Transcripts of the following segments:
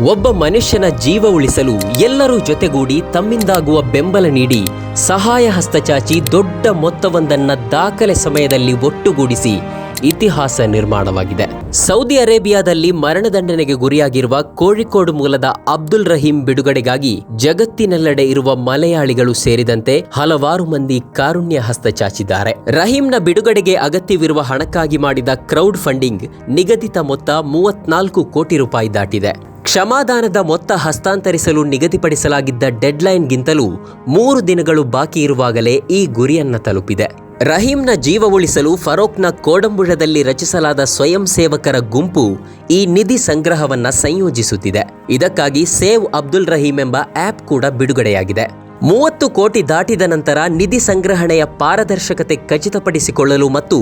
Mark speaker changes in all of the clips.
Speaker 1: ಒಬ್ಬ ಮನುಷ್ಯನ ಜೀವ ಉಳಿಸಲು ಎಲ್ಲರೂ ಜೊತೆಗೂಡಿ ತಮ್ಮಿಂದಾಗುವ ಬೆಂಬಲ ನೀಡಿ ಸಹಾಯ ಹಸ್ತ ಚಾಚಿ ದೊಡ್ಡ ಮೊತ್ತವೊಂದನ್ನ ದಾಖಲೆ ಸಮಯದಲ್ಲಿ ಒಟ್ಟುಗೂಡಿಸಿ ಇತಿಹಾಸ ನಿರ್ಮಾಣವಾಗಿದೆ. ಸೌದಿ ಅರೇಬಿಯಾದಲ್ಲಿ ಮರಣದಂಡನೆಗೆ ಗುರಿಯಾಗಿರುವ ಕೋಳಿಕೋಡು ಮೂಲದ ಅಬ್ದುಲ್ ರಹೀಂ ಬಿಡುಗಡೆಗಾಗಿ ಜಗತ್ತಿನೆಲ್ಲೆಡೆ ಇರುವ ಮಲಯಾಳಿಗಳು ಸೇರಿದಂತೆ ಹಲವಾರು ಮಂದಿ ಕಾರುಣ್ಯ ಹಸ್ತ ಚಾಚಿದ್ದಾರೆ. ರಹೀಂನ ಬಿಡುಗಡೆಗೆ ಅಗತ್ಯವಿರುವ ಹಣಕ್ಕಾಗಿ ಮಾಡಿದ ಕ್ರೌಡ್ ಫಂಡಿಂಗ್ ನಿಗದಿತ ಮೊತ್ತ ಮೂವತ್ನಾಲ್ಕು ಕೋಟಿ ರೂಪಾಯಿ ದಾಟಿದೆ. ಕ್ಷಮಾದಾನದ ಮೊತ್ತ ಹಸ್ತಾಂತರಿಸಲು ನಿಗದಿಪಡಿಸಲಾಗಿದ್ದ ಡೆಡ್ಲೈನ್ಗಿಂತಲೂ ಮೂರು ದಿನಗಳು ಬಾಕಿ ಇರುವಾಗಲೇ ಈ ಗುರಿಯನ್ನ ತಲುಪಿದೆ. ರಹೀಂನ ಜೀವ ಉಳಿಸಲು ಫರೋಕ್ನ ಕೋಡಂಬುಳದಲ್ಲಿ ರಚಿಸಲಾದ ಸ್ವಯಂ ಸೇವಕರ ಗುಂಪು ಈ ನಿಧಿ ಸಂಗ್ರಹವನ್ನ ಸಂಯೋಜಿಸುತ್ತಿದೆ. ಇದಕ್ಕಾಗಿ ಸೇವ್ ಅಬ್ದುಲ್ ರಹೀಂ ಎಂಬ ಆಪ್ ಕೂಡ ಬಿಡುಗಡೆಯಾಗಿದೆ. ಮೂವತ್ತು ಕೋಟಿ ದಾಟಿದ ನಂತರ ನಿಧಿ ಸಂಗ್ರಹಣೆಯ ಪಾರದರ್ಶಕತೆ ಖಚಿತಪಡಿಸಿಕೊಳ್ಳಲು ಮತ್ತು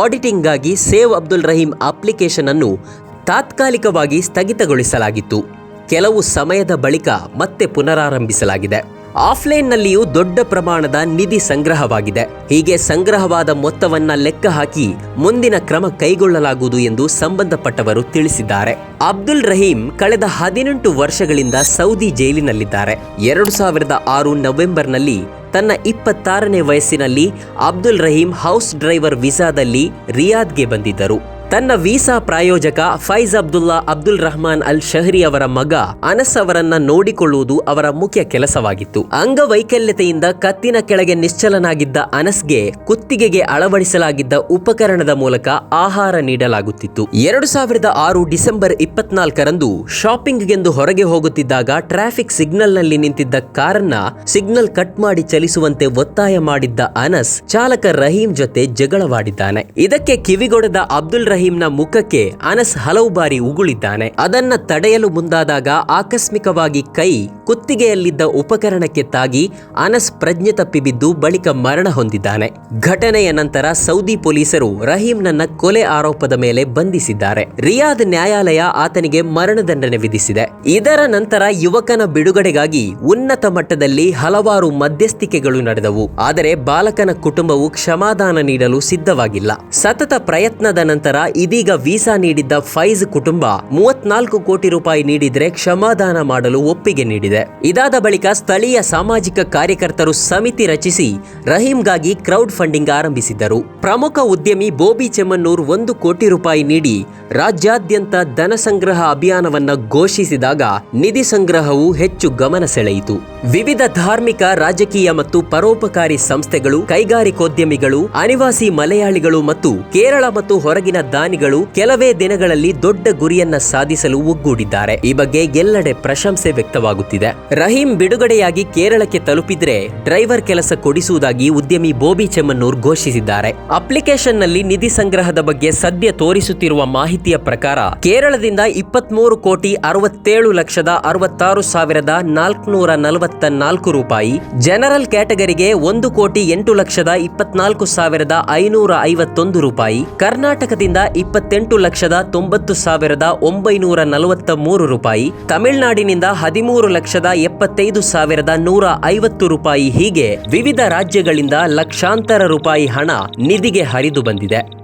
Speaker 1: ಆಡಿಟಿಂಗ್ಗಾಗಿ ಸೇವ್ ಅಬ್ದುಲ್ ರಹೀಂ ಅಪ್ಲಿಕೇಶನ್ ಅನ್ನು ತಾತ್ಕಾಲಿಕವಾಗಿ ಸ್ಥಗಿತಗೊಳಿಸಲಾಗಿತ್ತು. ಕೆಲವು ಸಮಯದ ಬಳಿಕ ಮತ್ತೆ ಪುನರಾರಂಭಿಸಲಾಗಿದೆ. ಆಫ್ಲೈನ್ನಲ್ಲಿಯೂ ದೊಡ್ಡ ಪ್ರಮಾಣದ ನಿಧಿ ಸಂಗ್ರಹವಾಗಿದೆ. ಹೀಗೆ ಸಂಗ್ರಹವಾದ ಮೊತ್ತವನ್ನ ಲೆಕ್ಕ ಹಾಕಿ ಮುಂದಿನ ಕ್ರಮ ಕೈಗೊಳ್ಳಲಾಗುವುದು ಎಂದು ಸಂಬಂಧಪಟ್ಟವರು ತಿಳಿಸಿದ್ದಾರೆ. ಅಬ್ದುಲ್ ರಹೀಂ ಕಳೆದ ಹದಿನೆಂಟು ವರ್ಷಗಳಿಂದ ಸೌದಿ ಜೈಲಿನಲ್ಲಿದ್ದಾರೆ. ಎರಡು ಸಾವಿರದ ಆರು ನವೆಂಬರ್ನಲ್ಲಿ ತನ್ನ ಇಪ್ಪತ್ತಾರನೇ ವಯಸ್ಸಿನಲ್ಲಿ ಅಬ್ದುಲ್ ರಹೀಂ ಹೌಸ್ ಡ್ರೈವರ್ ವೀಸಾದಲ್ಲಿ ರಿಯಾದ್ಗೆ ಬಂದಿದ್ದರು. ತನ್ನ visa ಪ್ರಾಯೋಜಕ Faiz Abdullah Abdul Rahman Al Shahri ಅವರ ಮಗ ಅನಸ್ ಅವರನ್ನ ನೋಡಿಕೊಳ್ಳುವುದು ಅವರ ಮುಖ್ಯ ಕೆಲಸವಾಗಿತ್ತು. ಅಂಗವೈಕಲ್ಯತೆಯಿಂದ ಕತ್ತಿನ ಕೆಳಗೆ ನಿಶ್ಚಲನಾಗಿದ್ದ ಅನಸ್ಗೆ ಕುತ್ತಿಗೆಗೆ ಅಳವಡಿಸಲಾಗಿದ್ದ ಉಪಕರಣದ ಮೂಲಕ ಆಹಾರ ನೀಡಲಾಗುತ್ತಿತ್ತು. ಎರಡು ಸಾವಿರದ ಆರು ಡಿಸೆಂಬರ್ ಇಪ್ಪತ್ನಾಲ್ಕರಂದು ಶಾಪಿಂಗ್ಗೆಂದು ಹೊರಗೆ ಹೋಗುತ್ತಿದ್ದಾಗ ಟ್ರಾಫಿಕ್ ಸಿಗ್ನಲ್ನಲ್ಲಿ ನಿಂತಿದ್ದ ಕಾರನ್ನ ಸಿಗ್ನಲ್ ಕಟ್ ಮಾಡಿ ಚಲಿಸುವಂತೆ ಒತ್ತಾಯ ಮಾಡಿದ್ದ ಅನಸ್ ಚಾಲಕ ರಹೀಂ ಜೊತೆ ಜಗಳವಾಡಿದ್ದಾನೆ. ಇದಕ್ಕೆ ಕಿವಿಗೊಡದ ಅಬ್ದುಲ್ ರಹೀಂನ ಮುಖಕ್ಕೆ ಅನಸ್ ಹಲವು ಬಾರಿ ಉಗುಳಿದ್ದಾನೆ. ಅದನ್ನ ತಡೆಯಲು ಮುಂದಾದಾಗ ಆಕಸ್ಮಿಕವಾಗಿ ಕೈ ಕುತ್ತಿಗೆಯಲ್ಲಿದ್ದ ಉಪಕರಣಕ್ಕೆ ತಾಗಿ ಅನಸ್ ಪ್ರಜ್ಞೆ ತಪ್ಪಿ ಬಿದ್ದು ಬಳಿಕ ಮರಣ ಹೊಂದಿದ್ದಾನೆ. ಘಟನೆಯ ನಂತರ ಸೌದಿ ಪೊಲೀಸರು ರಹೀಂನನ್ನ ಕೊಲೆ ಆರೋಪದ ಮೇಲೆ ಬಂಧಿಸಿದ್ದಾರೆ. ರಿಯಾದ್ ನ್ಯಾಯಾಲಯ ಆತನಿಗೆ ಮರಣದಂಡನೆ ವಿಧಿಸಿದೆ. ಇದರ ನಂತರ ಯುವಕನ ಬಿಡುಗಡೆಗಾಗಿ ಉನ್ನತ ಮಟ್ಟದಲ್ಲಿ ಹಲವಾರು ಮಧ್ಯಸ್ಥಿಕೆಗಳು ನಡೆದವು. ಆದರೆ ಬಾಲಕನ ಕುಟುಂಬವು ಕ್ಷಮಾದಾನ ನೀಡಲು ಸಿದ್ಧವಾಗಿಲ್ಲ. ಸತತ ಪ್ರಯತ್ನದ ನಂತರ ಇದೀಗ ವೀಸಾ ನೀಡಿದ್ದ ಫೈಜ್ ಕುಟುಂಬ ಮೂವತ್ನಾಲ್ಕು ಕೋಟಿ ರೂಪಾಯಿ ನೀಡಿದ್ರೆ ಕ್ಷಮಾದಾನ ಮಾಡಲು ಒಪ್ಪಿಗೆ ನೀಡಿದೆ. ಇದಾದ ಬಳಿಕ ಸ್ಥಳೀಯ ಸಾಮಾಜಿಕ ಕಾರ್ಯಕರ್ತರು ಸಮಿತಿ ರಚಿಸಿ ರಹೀಂಗಾಗಿ ಕ್ರೌಡ್ ಫಂಡಿಂಗ್ ಆರಂಭಿಸಿದ್ದರು. ಪ್ರಮುಖ ಉದ್ಯಮಿ ಬೋಬಿ ಚೆಮ್ಮನ್ನೂರ್ ಒಂದು ಕೋಟಿ ರೂಪಾಯಿ ನೀಡಿ ರಾಜ್ಯಾದ್ಯಂತ ಧನ ಸಂಗ್ರಹ ಅಭಿಯಾನವನ್ನ ಘೋಷಿಸಿದಾಗ ನಿಧಿ ಸಂಗ್ರಹವು ಹೆಚ್ಚು ಗಮನ ಸೆಳೆಯಿತು. ವಿವಿಧ ಧಾರ್ಮಿಕ, ರಾಜಕೀಯ ಮತ್ತು ಪರೋಪಕಾರಿ ಸಂಸ್ಥೆಗಳು, ಕೈಗಾರಿಕೋದ್ಯಮಿಗಳು, ಅನಿವಾಸಿ ಮಲಯಾಳಿಗಳು ಮತ್ತು ಕೇರಳ ಮತ್ತು ಹೊರಗಿನ ದಾನಿಗಳು ಕೆಲವೇ ದಿನಗಳಲ್ಲಿ ದೊಡ್ಡ ಗುರಿಯನ್ನ ಸಾಧಿಸಲು ಒಗ್ಗೂಡಿದ್ದಾರೆ. ಈ ಬಗ್ಗೆ ಎಲ್ಲೆಡೆ ಪ್ರಶಂಸೆ ವ್ಯಕ್ತವಾಗುತ್ತಿದೆ. ರಹೀಂ ಬಿಡುಗಡೆಯಾಗಿ ಕೇರಳಕ್ಕೆ ತಲುಪಿದ್ರೆ ಡ್ರೈವರ್ ಕೆಲಸ ಕೊಡಿಸುವುದಾಗಿ ಉದ್ಯಮಿ ಬೋಬಿ ಚೆಮ್ಮನ್ನೂರ್ ಘೋಷಿಸಿದ್ದಾರೆ. ಅಪ್ಲಿಕೇಶನ್ನಲ್ಲಿ ನಿಧಿ ಸಂಗ್ರಹದ ಬಗ್ಗೆ ಸದ್ಯ ತೋರಿಸುತ್ತಿರುವ ಮಾಹಿತಿಯ ಪ್ರಕಾರ ಕೇರಳದಿಂದ ಇಪ್ಪತ್ಮೂರು ಕೋಟಿ ಅರವತ್ತೇಳು ಲಕ್ಷದ ಅರವತ್ತಾರು ಸಾವಿರದ ನಾಲ್ಕುನೂರ ನಲವತ್ತ ನಾಲ್ಕು ರೂಪಾಯಿ, ಜನರಲ್ ಕ್ಯಾಟಗರಿಗೆ ಒಂದು ಕೋಟಿ ಎಂಟು ಲಕ್ಷದ ಇಪ್ಪತ್ನಾಲ್ಕು ಸಾವಿರದ ಐನೂರ ಐವತ್ತೊಂದು ರೂಪಾಯಿ, ಕರ್ನಾಟಕದಿಂದ ಇಪ್ಪತ್ತೆಂಟು ಲಕ್ಷದ ತೊಂಬತ್ತು ಸಾವಿರದ ಒಂಬೈನೂರ ನಲವತ್ತ ಮೂರು ರೂಪಾಯಿ, ತಮಿಳುನಾಡಿನಿಂದ ಹದಿಮೂರು ಲಕ್ಷದ ಎಪ್ಪತ್ತೈದು ಸಾವಿರದ ನೂರ ಐವತ್ತು ರೂಪಾಯಿ ಹೀಗೆ ವಿವಿಧ ರಾಜ್ಯಗಳಿಂದ ಲಕ್ಷಾಂತರ ರೂಪಾಯಿ ಹಣ ನಿಧಿಗೆ ಹರಿದು ಬಂದಿದೆ.